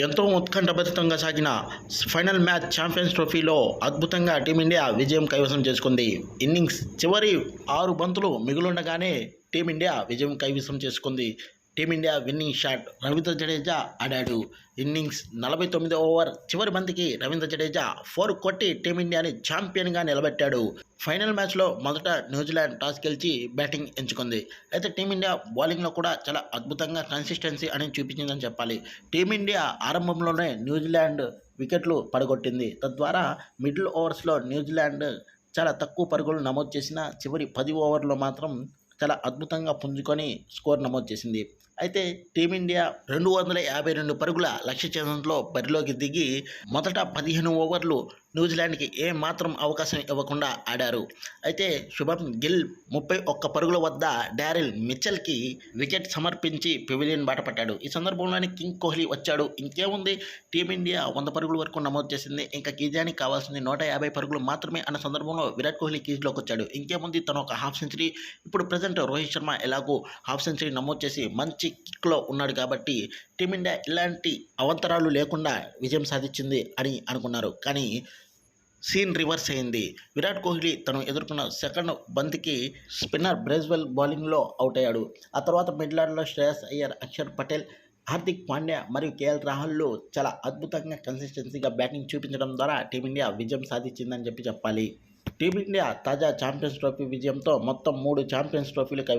ఎంతో ఉత్కంఠభరితంగా సాగిన ఫైనల్ మ్యాచ్ ఛాంపియన్స్ ట్రోఫీలో అద్భుతంగా టీమిండియా విజయం కైవసం చేసుకుంది. ఇన్నింగ్స్ చివరి ఆరు బంతులు మిగులుండగానే టీమిండియా విజయం కైవసం చేసుకుంది. Team India winning shot Ravindra Jadeja ఆడాడు. ఇన్నింగ్స్ నలభై తొమ్మిది ఓవర్ చివరి బంతికి రవీంద్ర జడేజా ఫోర్ కొట్టి టీమిండియాని ఛాంపియన్గా నిలబెట్టాడు. ఫైనల్ మ్యాచ్లో మొదట న్యూజిలాండ్ టాస్ గెలిచి బ్యాటింగ్ ఎంచుకుంది. అయితే టీమిండియా బౌలింగ్లో కూడా చాలా అద్భుతంగా కన్సిస్టెన్సీ అనేది చూపించిందని చెప్పాలి. టీమిండియా ఆరంభంలోనే న్యూజిలాండ్ వికెట్లు పడగొట్టింది. తద్వారా మిడిల్ ఓవర్స్లో న్యూజిలాండ్ చాలా తక్కువ పరుగులు నమోదు చేసిన చివరి పది ఓవర్లో మాత్రం చాలా అద్భుతంగా పుంజుకొని స్కోర్ నమోదు చేసింది. అయితే టీమిండియా రెండు వందల యాభై రెండు పరుగుల లక్ష్య ఛేదంలో బరిలోకి దిగి మొదట పదిహేను ఓవర్లు న్యూజిలాండ్కి ఏ మాత్రం అవకాశం ఇవ్వకుండా ఆడారు. అయితే శుభం గిల్ ముప్పై ఒక్క పరుగుల వద్ద డారిల్ మిచ్చల్కి వికెట్ సమర్పించి పెవిలియన్ బాట పట్టాడు. ఈ సందర్భంలోనే కింగ్ కోహ్లీ వచ్చాడు. ఇంకేముంది? టీమిండియా వంద పరుగుల వరకు నమోదు చేసింది. ఇంకా కీజానికి కావాల్సింది నూట యాభై పరుగులు మాత్రమే అన్న సందర్భంలో విరాట్ కోహ్లీ కీజ్లోకి వచ్చాడు. ఇంకేముంది? తను ఒక హాఫ్ సెంచరీ. ఇప్పుడు ప్రజెంట్ రోహిత్ శర్మ ఎలాగో హాఫ్ సెంచరీ నమోదు చేసి మంచి కిక్లో ఉన్నాడు కాబట్టి టీమిండియా ఇలాంటి అవంతరాలు లేకుండా విజయం సాధించింది అని అనుకున్నారు. కానీ సీన్ రివర్స్ అయింది. విరాట్ కోహ్లీ తను ఎదుర్కొన్న సెకండ్ బంతికి స్పిన్నర్ బ్రెజ్వెల్ బౌలింగ్లో అవుట్ అయ్యాడు. ఆ తర్వాత మిడ్లాండ్లో శ్రేయస్ అయ్యర్ అక్షర్ పటేల్ హార్దిక్ పాండ్యా మరియు కేఎల్ రాహుల్ చాలా అద్భుతంగా కన్సిస్టెన్సీగా బ్యాటింగ్ చూపించడం ద్వారా టీమిండియా విజయం సాధించిందని చెప్పి చెప్పాలి. టీమిండియా తాజా ఛాంపియన్స్ ట్రోఫీ విజయంతో మొత్తం మూడు ఛాంపియన్స్ ట్రోఫీలు కై